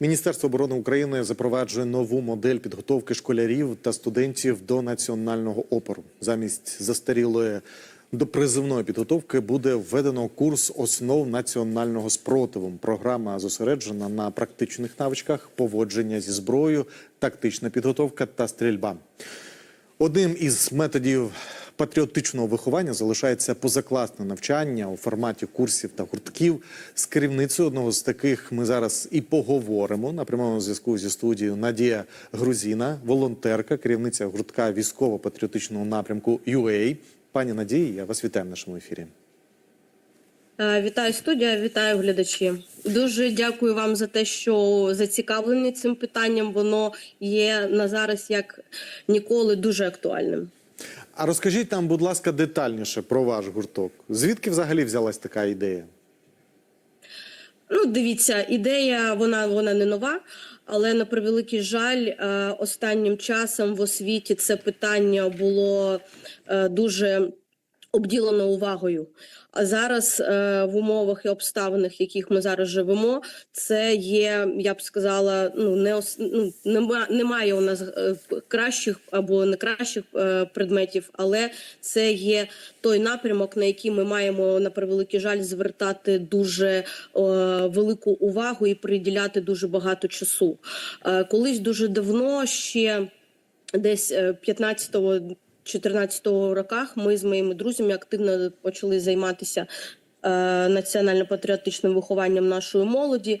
Міністерство оборони України запроваджує нову модель підготовки школярів та студентів до національного опору. Замість застарілої до призивної підготовки буде введено курс основ національного спротиву. Програма зосереджена на практичних навичках поводження зі зброєю, тактична підготовка та стрільба. Одним із методів патріотичного виховання залишається позакласне навчання у форматі курсів та гуртків. З керівницею одного з таких ми зараз і поговоримо на прямому зв'язку зі студією Надія Грузіна, волонтерка, керівниця гуртка військово-патріотичного напрямку UA. Пані Надії, я вас вітаю в нашому ефірі. Е, Вітаю студія, вітаю глядачі. Дуже дякую вам за те, що зацікавлені цим питанням. Воно є на зараз як ніколи дуже актуальним. А розкажіть нам, будь ласка, детальніше про ваш гурток. Звідки взагалі взялась така ідея? Ну, дивіться, ідея вона вона не нова, але на превеликий жаль, е, останнім часом в освіті це питання було е, дуже обділено увагою. А зараз е, в умовах і обставинах, в яких ми зараз живемо, це є, я б сказала, ну не ос, ну, нема, немає у нас е, кращих або не кращих е, предметів, але це є той напрямок, на який ми маємо на превеликий жаль звертати дуже е, велику увагу і приділяти дуже багато часу. Е, колись дуже давно ще десь е, 15-го 2014 роках ми з моїми друзями активно почали займатися е, національно-патріотичним вихованням нашої молоді.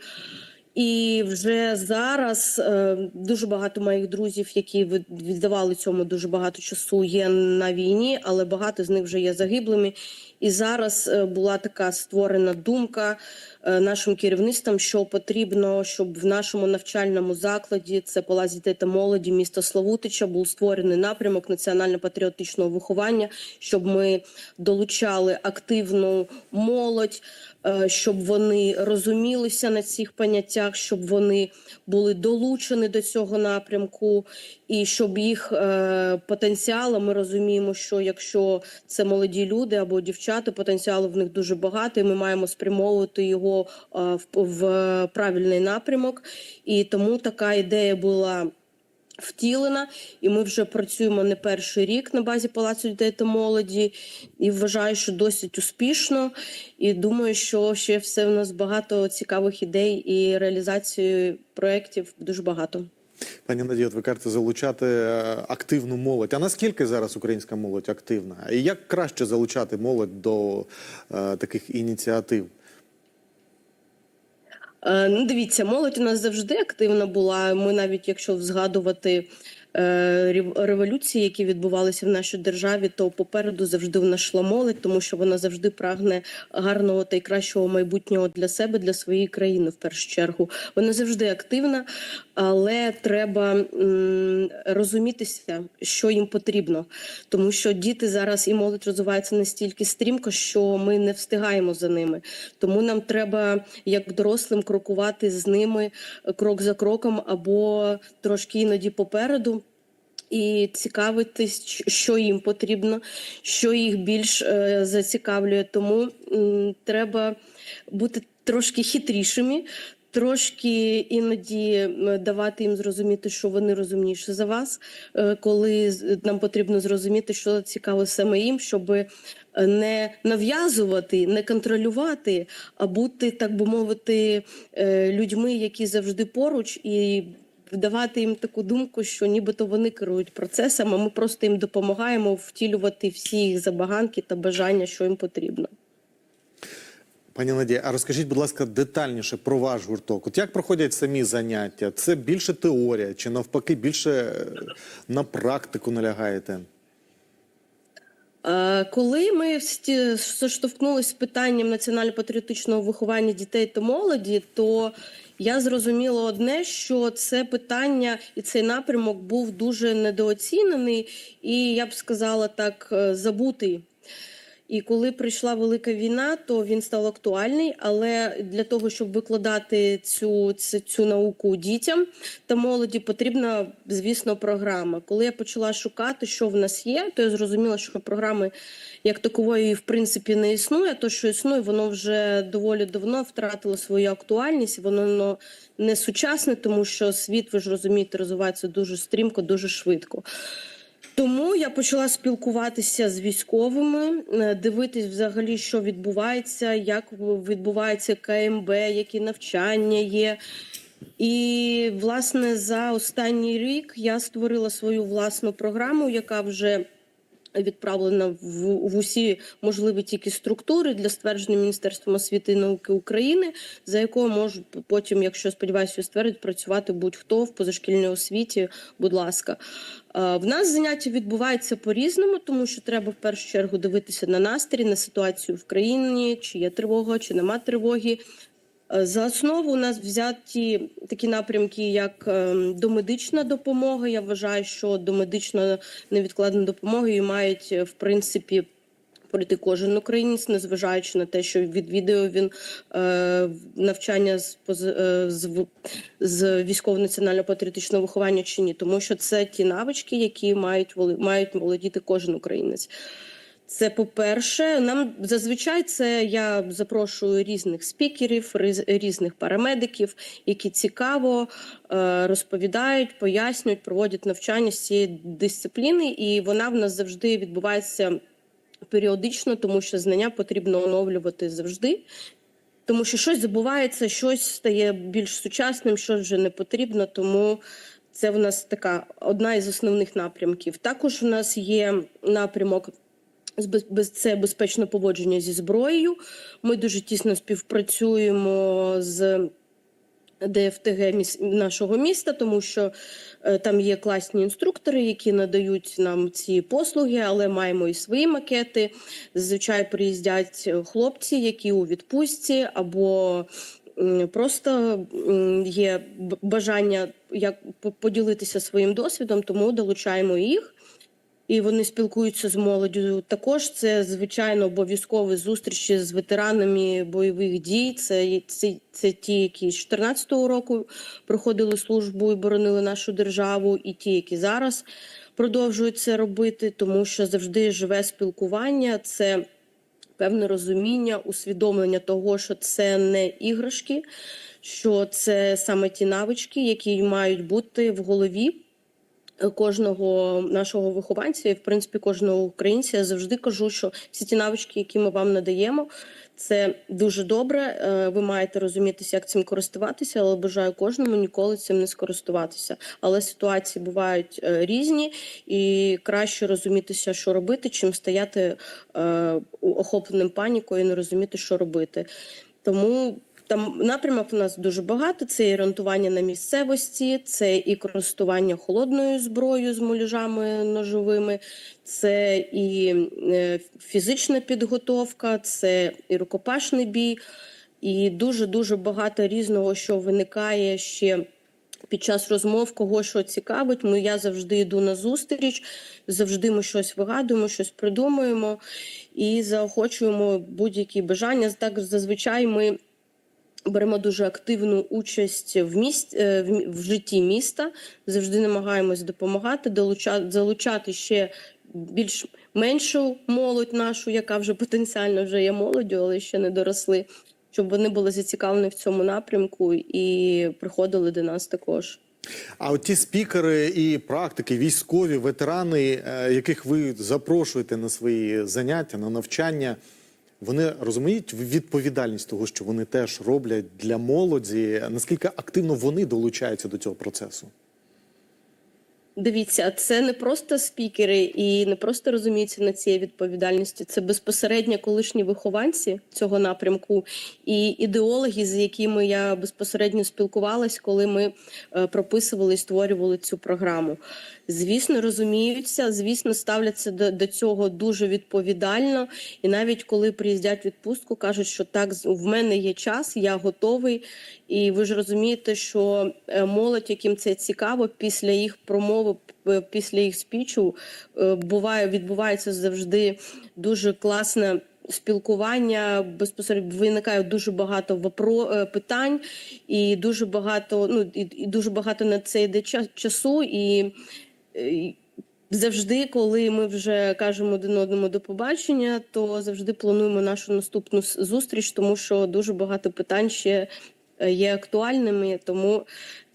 І вже зараз е, дуже багато моїх друзів, які віддавали цьому дуже багато часу, є на війні, але багато з них вже є загиблими. І зараз е, була така створена думка е, нашим керівництвом, що потрібно, щоб в нашому навчальному закладі це Палац дітей та молоді, місто Славутича, був створений напрямок національно-патріотичного виховання, щоб ми долучали активну молодь, е, щоб вони розумілися на цих поняттях, щоб вони були долучені до цього напрямку, і щоб їх потенціал, ми розуміємо, що якщо це молоді люди або дівчата, потенціалу в них дуже багато, і ми маємо спрямовувати його в, в правильний напрямок. І тому така ідея була. Втілена, і ми вже працюємо не перший рік на базі Палацу дітей та молоді, і вважаю, що досить успішно. І думаю, що ще все в нас багато цікавих ідей і реалізації проєктів дуже багато. Пані Надія, ви кажете, залучати е, активну молодь. А наскільки зараз українська молодь активна? І як краще залучати молодь до е, таких ініціатив? Е, Ну, дивіться, молодь у нас завжди активна була. Ми навіть якщо згадувати революції, які відбувалися в нашій державі, то попереду завжди в нас йшла молодь, тому що вона завжди прагне гарного та й кращого майбутнього для себе, для своєї країни в першу чергу. Вона завжди активна, але треба розумітися, що їм потрібно, тому що діти зараз і молодь розвиваються настільки стрімко, що ми не встигаємо за ними. Тому нам треба, як дорослим, крокувати з ними е, крок за кроком або трошки іноді попереду. І цікавитись, що їм потрібно, що їх більш е, зацікавлює. Тому треба бути трошки хитрішими, трошки іноді давати їм зрозуміти, що вони розумніші за вас, е, коли нам потрібно зрозуміти, що цікаво саме їм, щоб не нав'язувати, не контролювати, а бути, так би мовити, е, людьми, які завжди поруч, і вдавати їм таку думку, що нібито вони керують процесом, а ми просто їм допомагаємо втілювати всі їх забаганки та бажання, що їм потрібно. Пані Надія, а розкажіть, будь ласка, детальніше про ваш гурток. От як проходять самі заняття? Це більше теорія, чи навпаки більше е, на практику налягаєте? Е, Коли ми зіштовхнулися з питанням національно-патріотичного виховання дітей та молоді, то я зрозуміла одне, що це питання і цей напрямок був дуже недооцінений, і я б сказала так, е, забутий. І коли прийшла велика війна, то він став актуальний. Але для того, щоб викладати цю, цю, цю науку дітям та молоді, потрібна, звісно, програма. Коли я почала шукати, що в нас є, то я зрозуміла, що програми як такової в принципі не існує. То, що існує, воно вже доволі давно втратило свою актуальність. Воно ну, не сучасне, тому що світ, ви ж розумієте, розвивається дуже стрімко, дуже швидко. Тому я почала спілкуватися з військовими, е, дивитись взагалі, що відбувається, як відбувається КМБ, які навчання є. І, власне, за останній рік я створила свою власну програму, яка вже відправлена в, в усі можливі тільки структури для ствердження Міністерством освіти і науки України, за якою може потім, якщо сподіваюся, ствердить, працювати будь-хто в позашкільній освіті. Будь ласка, в нас заняття відбуваються по-різному, тому що треба в першу чергу дивитися на настрій, на ситуацію в країні, чи є тривога, чи нема тривоги. Е, За основу у нас взяті такі напрямки, як е, домедична допомога. Я вважаю, що домедична невідкладна допомога і мають е, в принципі. Пройти кожен українець, незважаючи на те, що відвідує він е, навчання з, е, з, з військово-національно патріотичного виховання чи ні, тому що це ті навички, які мають мають володіти кожен українець. Це по-перше, нам зазвичай це я запрошую різних спікерів, різних парамедиків, які цікаво е, розповідають, пояснюють, проводять навчання з цієї дисципліни, і вона в нас завжди відбувається періодично, тому що знання потрібно оновлювати завжди. Тому що щось забувається, щось стає більш сучасним, щось вже не потрібно. Тому це в нас така одна із основних напрямків. Також у нас є напрямок без- це безпечне поводження зі зброєю. Ми дуже тісно співпрацюємо з ДФТГ нашого міста, тому що е, там є класні інструктори, які надають нам ці послуги, але маємо і свої макети. Зазвичай приїздять е, хлопці, які у відпустці або просто є бажання як поділитися своїм досвідом, тому долучаємо їх. І вони спілкуються з молоддю. Також це звичайно обов'язкові зустрічі з ветеранами бойових дій. Це, це, це ті, які з 14 року проходили службу і боронили нашу державу, і ті, які зараз продовжують це робити, тому що завжди живе спілкування. Це певне розуміння, усвідомлення того, що це не іграшки, що це саме ті навички, які мають бути в голові кожного нашого вихованця і в принципі кожного українця. Я завжди кажу, що всі ті навички, які ми вам надаємо, це дуже добре. Е, Ви маєте розумітися, як цим користуватися, але бажаю кожному ніколи цим не скористуватися. Але ситуації бувають е, різні, і краще розумітися, що робити, чим стояти е, охопленим панікою і не розуміти, що робити. Тому там напрямок у нас дуже багато. Це і орієнтування на місцевості, це і користування холодною зброєю з муляжами ножовими, це і е, фізична підготовка, це і рукопашний бій, і дуже дуже багато різного, що виникає ще. Під час розмов кого що цікавить, ми я завжди йду на зустріч, завжди ми щось вигадуємо, щось придумуємо і заохочуємо будь-які бажання. Так зазвичай ми беремо дуже активну участь в міст е, в житті міста. Завжди намагаємось допомагати, долучати залучати ще більш меншу молодь нашу, яка вже потенціально вже є молоддю, але ще не доросли. Щоб вони були зацікавлені в цьому напрямку і приходили до нас також. А от ті спікери і практики, військові, ветерани, е, яких ви запрошуєте на свої заняття, на навчання, вони розуміють відповідальність того, що вони теж роблять для молоді. Наскільки активно вони долучаються до цього процесу? Дивіться, це не просто спікери і не просто розуміються на цієї відповідальності. Це безпосередньо колишні вихованці цього напрямку і ідеологи, з якими я безпосередньо спілкувалась, коли ми е, прописували і створювали цю програму. Звісно, розуміються, звісно, ставляться до, до цього дуже відповідально. І навіть коли приїздять відпустку, кажуть, що так в мене є час, я готовий. І ви ж розумієте, що е, молодь, яким це цікаво, після їх промови обов'язково п- після їх спічу е, буває відбувається завжди дуже класне спілкування. Безпосередньо виникає дуже багато вопро е, питань, і дуже багато. Ну і, і дуже багато на це йде часу і. е, Завжди, коли ми вже кажемо один одному до побачення, то завжди плануємо нашу наступну зустріч, тому що дуже багато питань ще е, є актуальними. Тому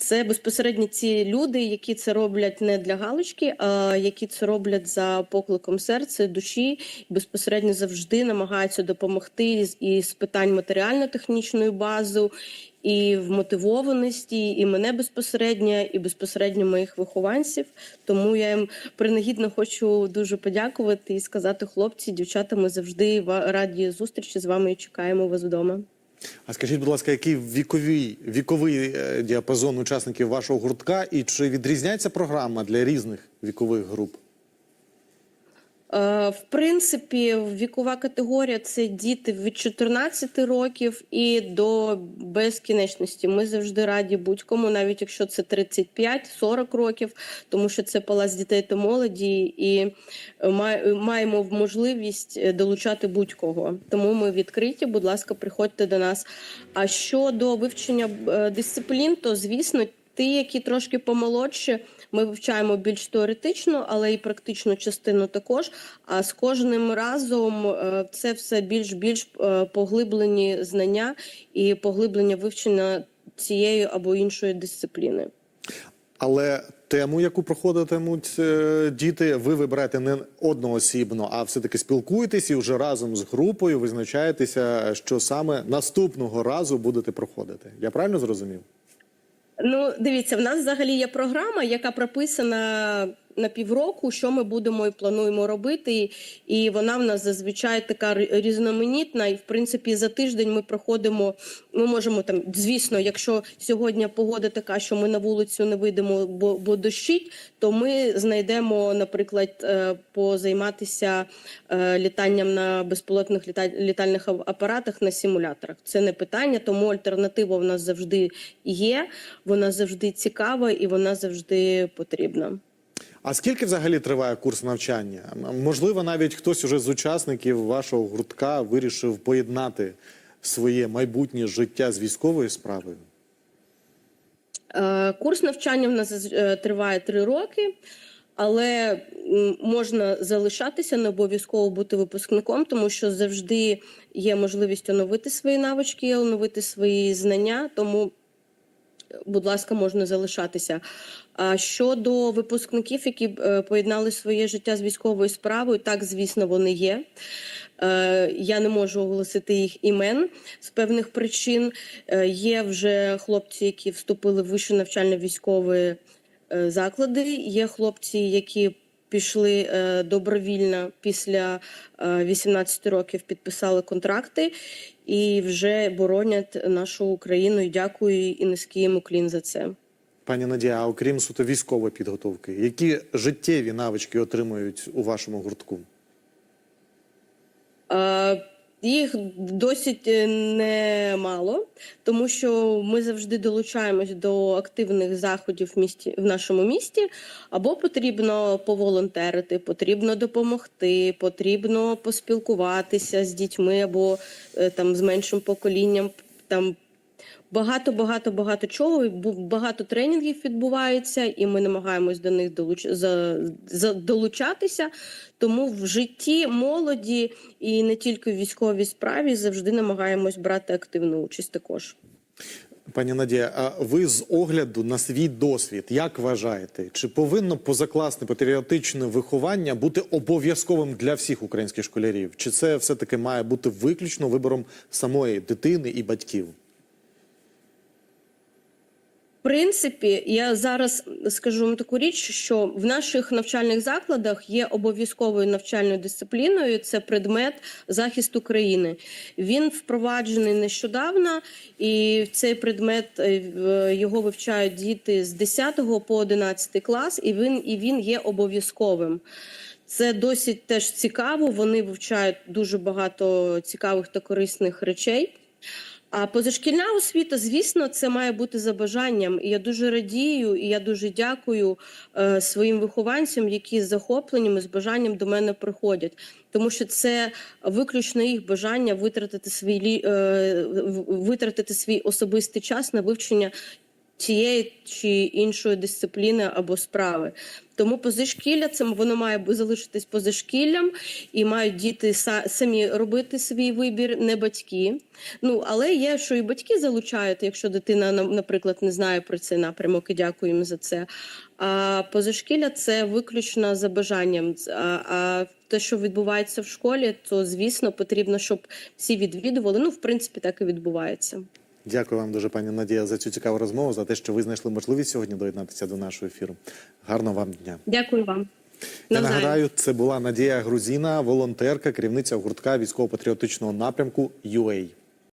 це безпосередньо ці люди, які це роблять не для галочки, а які це роблять за покликом серця, душі, і безпосередньо завжди намагаються допомогти і з питань матеріально-технічної бази, і в мотивованості, і мене безпосередньо, і безпосередньо моїх вихованців. Тому я їм принагідно хочу дуже подякувати і сказати, хлопці, дівчата, ми завжди раді зустрічі з вами і чекаємо вас вдома. А скажіть, будь ласка, який віковий, віковий е, діапазон учасників вашого гуртка, і чи відрізняється програма для різних вікових груп? Е, В принципі, вікова категорія це діти від 14 років і до безкінечності. Ми завжди раді будь-кому, навіть якщо це 35-40 років, тому що це палац дітей та молоді, і маємо можливість е, долучати будь-кого. Тому ми відкриті. Будь ласка, приходьте до нас. А щодо вивчення е, дисциплін, то звісно. Ті, які трошки помолодші, ми вивчаємо більш теоретично, але і практичну частину також. А з кожним разом е, це все більш більш е, поглиблені знання і поглиблення вивчення цієї або іншої дисципліни. Але тему, яку проходитимуть е, діти, ви вибираєте не одноосібно, а все-таки спілкуєтесь і вже разом з групою визначаєтеся, що саме наступного разу будете проходити. Я правильно зрозумів? Ну, дивіться, в нас взагалі є програма, яка прописана на півроку, що ми будемо і плануємо робити. І вона в нас зазвичай така різноманітна. І в принципі за тиждень ми проходимо. Ми можемо там, звісно, якщо сьогодні погода така, що ми на вулицю не вийдемо, бо, бо дощить, то ми знайдемо, наприклад, е, позайматися е, літанням на безпілотних літа- літальних апаратах на симуляторах. Це не питання, тому альтернатива в нас завжди є. Вона завжди цікава і вона завжди потрібна. А скільки взагалі триває курс навчання? Можливо, навіть хтось уже з учасників вашого гуртка вирішив поєднати своє майбутнє життя з військовою справою. Е, Курс навчання в нас е, триває три роки, але можна залишатися, не обов'язково бути випускником, тому що завжди є можливість оновити свої навички, оновити свої знання. Тому, будь ласка, можна залишатися. А щодо випускників, які е, поєднали своє життя з військовою справою, так, звісно, вони є. Е, Я не можу оголосити їх імен з певних причин. Е, Є вже хлопці, які вступили в вищі навчально-військові е, заклади. Є хлопці, які пішли добровільно після е, 18 років, підписали контракти і вже боронять нашу Україну. І Дякую і низький їм уклін за це. Пані Надія, а окрім суто військової підготовки, які життєві навички отримують у вашому гуртку? Їх досить е, немало, тому що ми завжди долучаємось до активних заходів в місті в нашому місті. Або потрібно поволонтерити, потрібно допомогти, потрібно поспілкуватися з дітьми або е, там з меншим поколінням. Там багато, багато, багато чого. Багато тренінгів відбувається, і ми намагаємось до них долуч... за... За... долучатися. Тому в житті молоді і не тільки в військовій справі завжди намагаємось брати активну участь також. Пані Надія, а ви з огляду на свій досвід, як вважаєте, чи повинно позакласне патріотичне виховання бути обов'язковим для всіх українських школярів? Чи це все-таки має бути виключно вибором самої дитини і батьків? Принципі, я зараз скажу вам таку річ, що в наших навчальних закладах є обов'язковою навчальною дисципліною. Це предмет захист України. Він впроваджений нещодавно, і цей предмет е, його вивчають діти з 10 по 11 клас, і він і він є обов'язковим. Це досить теж цікаво. Вони вивчають дуже багато цікавих та корисних речей. А позашкільна освіта, звісно, це має бути за бажанням. І я дуже радію, і я дуже дякую е, своїм вихованцям, які з захопленням і з бажанням до мене приходять. Тому що це виключно їх бажання витратити свій е, витратити свій особистий час на вивчення тієї чи іншої дисципліни або справи. Тому позашкілля це воно має залишитись позашкіллям і мають діти самі робити свій вибір, не батьки. Ну але є, що і батьки залучають, якщо дитина, на- наприклад, не знає про цей напрямок, і дякуємо за це. А позашкілля це виключно за бажанням. А, а те, що відбувається в школі, то звісно потрібно, щоб всі відвідували. Ну, в принципі, так і відбувається. Дякую вам дуже, пані Надія, за цю цікаву розмову, за те, що ви знайшли можливість сьогодні доєднатися до нашого ефіру. Гарного вам дня. Дякую вам. Я нагадаю, це була Надія Грузіна, волонтерка, керівниця гуртка військово-патріотичного напрямку UA.